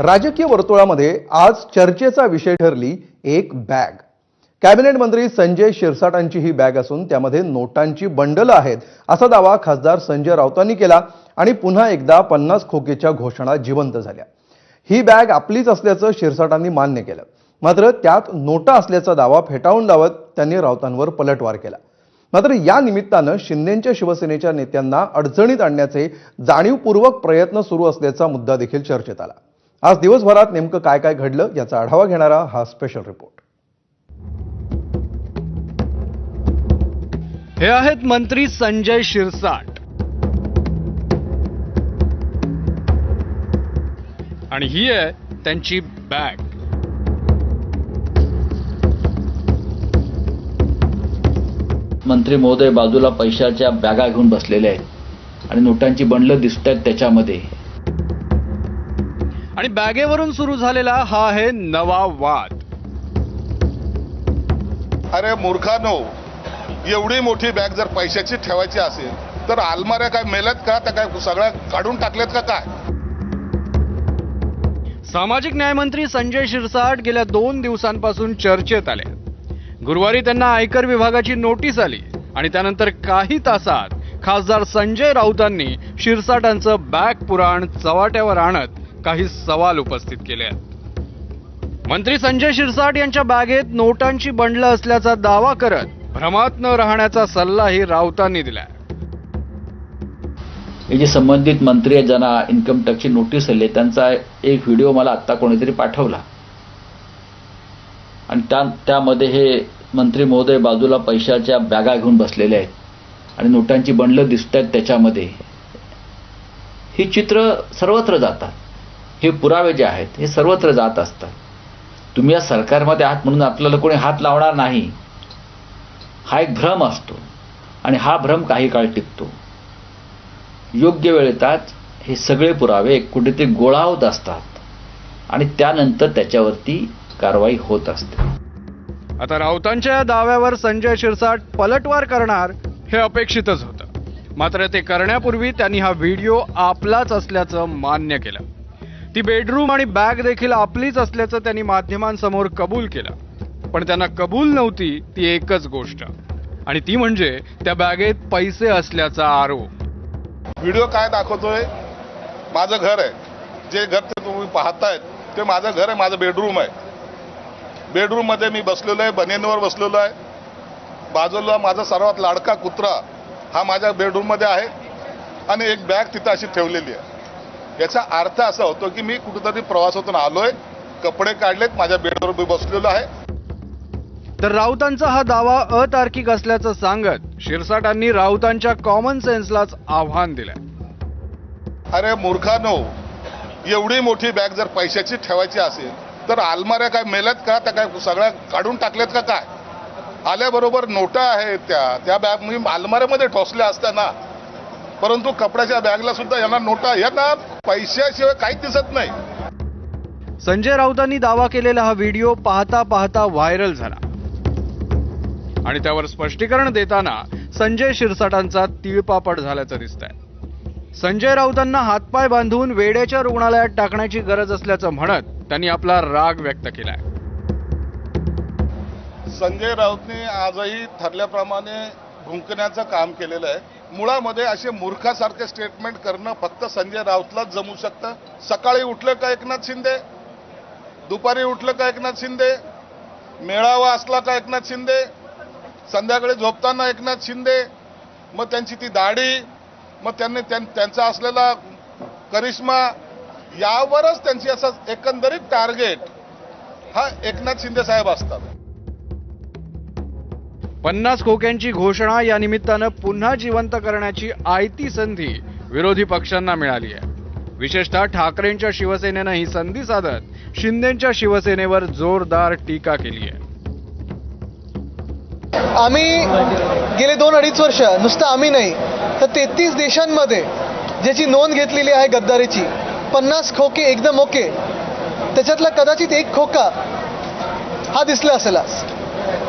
राजकीय वर्तुळामध्ये आज चर्चेचा विषय ठरली एक बॅग. कॅबिनेट मंत्री संजय शिरसाटांची ही बॅग असून त्यामध्ये नोटांची बंडलं आहेत असा दावा खासदार संजय राऊतांनी केला आणि पुन्हा एकदा पन्नास खोकेच्या घोषणा जिवंत झाल्या. ही बॅग आपलीच असल्याचं शिरसाटांनी मान्य केलं. मात्र त्यात नोटा असल्याचा दावा फेटाळून लावत त्यांनी राऊतांवर पलटवार केला. मात्र या निमित्तानं शिंदेच्या शिवसेनेच्या नेत्यांना अडचणीत आणण्याचे जाणीवपूर्वक प्रयत्न सुरू असल्याचा मुद्दा देखील चर्चेत आला. आज दिवसभरात नेमकं काय काय घडलं याचा आढावा घेणारा हा स्पेशल रिपोर्ट हे आहेत मंत्री संजय शिरसाट. आणि ही आहे त्यांची बॅग. मंत्री महोदय बाजूला पैशाच्या बॅगा घेऊन बसलेले आहेत. आणि नोटांची बंडलं दिसत आहेत त्याच्यामध्ये. आणि बॅगेवरून सुरू झालेला हा आहे नवा वाद. अरे मूर्खानो एवढी मोठी बॅग जर पैशाची ठेवायची असेल तर अलमाऱ्या काय मेल्यात का? त्या काय सगळ्या काढून टाकल्यात का काय? सामाजिक न्यायमंत्री संजय शिरसाट गेल्या दोन दिवसांपासून चर्चेत आले. गुरुवारी त्यांना आयकर विभागाची नोटीस आली आणि त्यानंतर काही तासात खासदार संजय राऊतांनी शिरसाटांचं बॅग पुराण चव्हाट्यावर आणत काही सवाल उपस्थित केले आहेत. मंत्री संजय शिरसाट यांच्या बॅगेत नोटांची बंडलं असल्याचा दावा करत भ्रमात न राहण्याचा सल्लाही राऊतांनी दिला हे जे संबंधित मंत्री आहेत ज्यांना इन्कम टॅक्सची नोटीस आली त्यांचा एक व्हिडिओ मला आत्ता कोणीतरी पाठवला. आणि त्या त्यामध्ये हे मंत्री महोदय बाजूला पैशाच्या बॅगा घेऊन बसलेले आहेत आणि नोटांची बंडलं दिसत आहेत त्याच्यामध्ये. ही चित्र सर्वत्र जातात. हे पुरावे जे आहेत हे सर्वत्र जात असतात. तुम्ही या सरकारमध्ये आहात म्हणून आपल्याला कोणी हात लावणार नाही. हा एक भ्रम असतो आणि हा भ्रम काही काळ टिकतो. योग्य वेळ येतात हे सगळे पुरावे कुठेतरी गोळा होत असतात आणि त्यानंतर त्याच्यावरती कारवाई होत असते. आता राऊतांच्या या दाव्यावर संजय शिरसाट पलटवार करणार हे अपेक्षितच होतं. मात्र ते करण्यापूर्वी त्यांनी हा व्हिडिओ आपलाच असल्याचं मान्य केलं. ती बेडरूम आणि बॅग देखील आपलीच असल्याचं त्यांनी माध्यमांसमोर कबूल केलं. पण त्यांना कबूल नव्हती ती एकच गोष्ट. आणि ती म्हणजे त्या बॅगेत पैसे असल्याचा आरोप. व्हिडिओ काय दाखवतोय? माझं घर आहे. जे घर ते तुम्ही पाहतायत ते माझं घर आहे माझं बेडरूम आहे. बेडरूममध्ये मी बसलेलो आहे बनेनवर बसलेलो आहे. बाजूला माझा सर्वात लाडका कुत्रा हा माझ्या बेडरूममध्ये आहे आणि एक बॅग तिथं अशी ठेवलेली आहे. याचा अर्थ असा होतो की मी कुठेतरी प्रवासातून आलोय कपडे काढलेत माझ्या बेडवर मी बसलेलो आहे. तर राऊतांचा हा दावा अतार्किक असल्याचं सांगत शिरसाटांनी राऊतांच्या कॉमन सेन्सलाच आव्हान दिलंय. अरे मूर्खानो एवढी मोठी बॅग जर पैशाची ठेवायची असेल तर अलमाऱ्या काय मेल्यात का? त्या काय सगळ्या काढून टाकल्यात का काय? आल्याबरोबर नोटा आहेत त्या. त्या बॅग मी अलमाऱ्यामध्ये ठोसल्या असत्या ना. परंतु कपड्याच्या बॅगला सुद्धा यांना नोटा यांना पैशाशिवाय काहीच दिसत नाही. संजय राऊतांनी दावा केलेला हा व्हिडिओ पाहता पाहता व्हायरल झाला. आणि त्यावर स्पष्टीकरण देताना संजय शिरसाटांचा तिळपापड झाल्याचं दिसतंय. संजय राऊतांना हातपाय बांधून वेड्याच्या रुग्णालयात टाकण्याची गरज असल्याचं म्हणत त्यांनी आपला राग व्यक्त केलाय. संजय राऊतने आजही ठरल्याप्रमाणे भुंकण्याचं काम केलेलं आहे. मुळामध्ये असे मूर्खासारखे स्टेटमेंट करणं फक्त संजय राऊतलाच जमू शकतं. सकाळी उठलं का एकनाथ शिंदे? दुपारी उठलं का एकनाथ शिंदे? मेळावा असला का एकनाथ शिंदे? संध्याकाळी झोपताना एकनाथ शिंदे? मग त्यांची ती दाढी? मग त्यांनी त्यां- त्यांचा असलेला करिश्मा? यावरच त्यांची असं एकंदरीत टार्गेट हा एकनाथ शिंदे साहेब असतात. पन्नास खोक्यांची घोषणा या निमित्तानं पुन्हा जिवंत करण्याची आयती संधी विरोधी पक्षांना मिळाली आहे. विशेषतः ठाकरेंच्या शिवसेनेनं ही संधी साधत शिंदेच्या शिवसेनेवर जोरदार टीका केली आहे. आम्ही गेले दोन अडीच वर्ष नुसतं आम्ही नाही तर तेहतीस देशांमध्ये ज्याची नोंद घेतलेली आहे गद्दारीची पन्नास खोके एकदम ओके त्याच्यातला कदाचित एक खोका हा दिसला असेल आज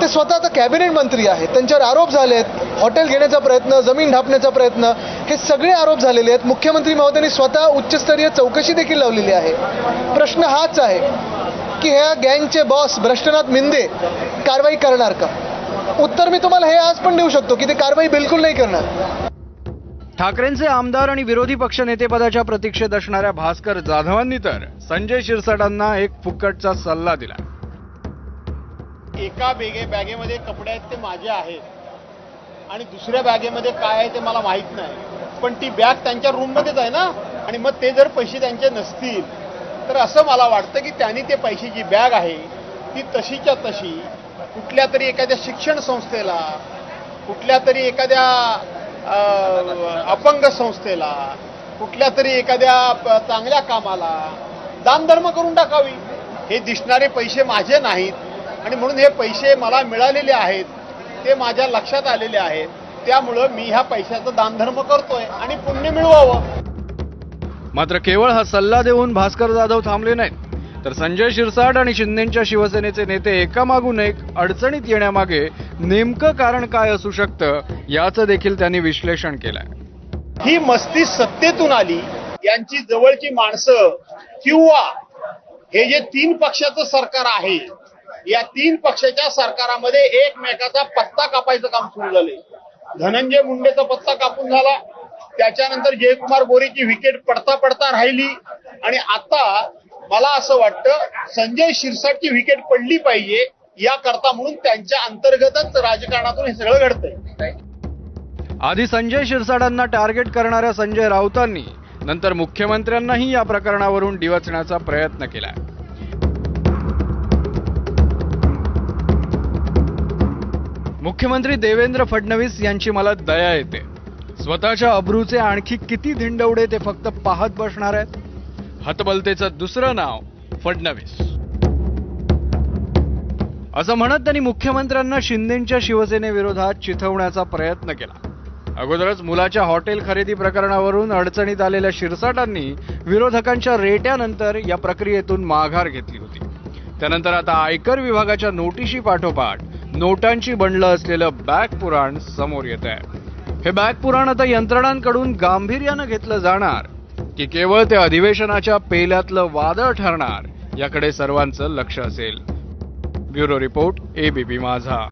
ते स्वतः आता कॅबिनेट मंत्री आहेत. त्यांच्यावर आरोप झालेत हॉटेल घेण्याचा प्रयत्न जमीन ढापण्याचा प्रयत्न हे सगळे आरोप झालेले आहेत. मुख्यमंत्री महोदयांनी स्वतः उच्चस्तरीय चौकशी देखील लावलेली आहे. प्रश्न हाच आहे की ह्या गँगचे बॉस भ्रष्टनाथ मिंदे कारवाई करणार का? उत्तर मी तुम्हाला हे आज पण देऊ शकतो की ते कारवाई बिलकुल नाही करणार. ठाकरेंचे आमदार आणि विरोधी पक्षनेतेपदाच्या प्रतीक्षेत असणाऱ्या भास्कर जाधवांनी तर संजय शिरसाटांना एक फुकटचा सल्ला दिला. एका बेगे बॅगेमध्ये कपडे आहेत ते माझे आहेत. आणि दुसऱ्या बॅगेमध्ये काय आहे ते मला माहीत नाही. पण ती बॅग त्यांच्या रूममध्येच आहे ना? आणि मग ते जर पैसे त्यांचे नसतील तर असं मला वाटतं की त्यांनी ते पैसे जी बॅग आहे ती तशीच्या तशी कुठल्या तरी एखाद्या शिक्षण संस्थेला कुठल्या तरी एखाद्या अपंग संस्थेला कुठल्या तरी एखाद्या प- चांगल्या कामाला दानधर्म करून टाकावी. हे दिसणारे पैसे माझे नाहीत. आणि म्हणून हे पैसे मला मिळालेले आहेत ते माझ्या लक्षात आलेले आहेत. त्यामुळं मी ह्या पैशाचं दानधर्म करतोय आणि पुण्य मिळवावं. मात्र केवळ हा सल्ला देऊन भास्कर जाधव थांबले नाहीत. तर संजय शिरसाट आणि शिंदेच्या शिवसेनेचे नेते एकामागून एक अडचणीत येण्यामागे नेमकं कारण काय असू शकतं याचं देखील त्यांनी विश्लेषण केलंय. ही मस्ती सत्तेतून आली यांची जवळची माणसं किंवा हे जे तीन पक्षाचं सरकार आहे या तीन पक्षाच्या सरकारामध्ये एकमेकाचा पत्ता कापायचं काम सुरू झाले धनंजय मुंडेचा पत्ता कापून झाला. त्याच्यानंतर जयकुमार गोरेची विकेट पडता पडता राहिली. आणि आता मला असं वाटतं संजय शिरसाटची विकेट पडली पाहिजे याकरता म्हणून त्यांच्या अंतर्गतच राजकारणातून हे सगळं घडतंय. आधी संजय शिरसाटांना टार्गेट करणाऱ्या संजय राऊतांनी नंतर मुख्यमंत्र्यांनाही या प्रकरणावरून डिवचण्याचा प्रयत्न केला मुख्यमंत्री देवेंद्र फडणवीस यांची मला दया येते. स्वतःच्या अब्रूचे आणखी किती धिंडवडे ते फक्त पाहत बसणार आहेत? हतबलतेचं दुसरं नाव फडणवीस. असं म्हणत त्यांनी मुख्यमंत्र्यांना शिंदेच्या शिवसेनेविरोधात चिथवण्याचा प्रयत्न केला. अगोदरच मुलाच्या हॉटेल खरेदी प्रकरणावरून अडचणीत आलेल्या शिरसाटांनी विरोधकांच्या रेट्यानंतर या प्रक्रियेतून माघार घेतली होती. त्यानंतर आता आयकर विभागाच्या नोटिशी पाठोपाठ नोटांची बंडलं असलेलं बॅग पुराण समोर येत आहे हे बॅग पुराण आता यंत्रणांकडून गांभीर्यानं घेतलं जाणार. की केवळ ते अधिवेशनाच्या पेल्यातलं वादळ ठरणार याकडे सर्वांचं लक्ष असेल. ब्युरो रिपोर्ट एबीपी माझा.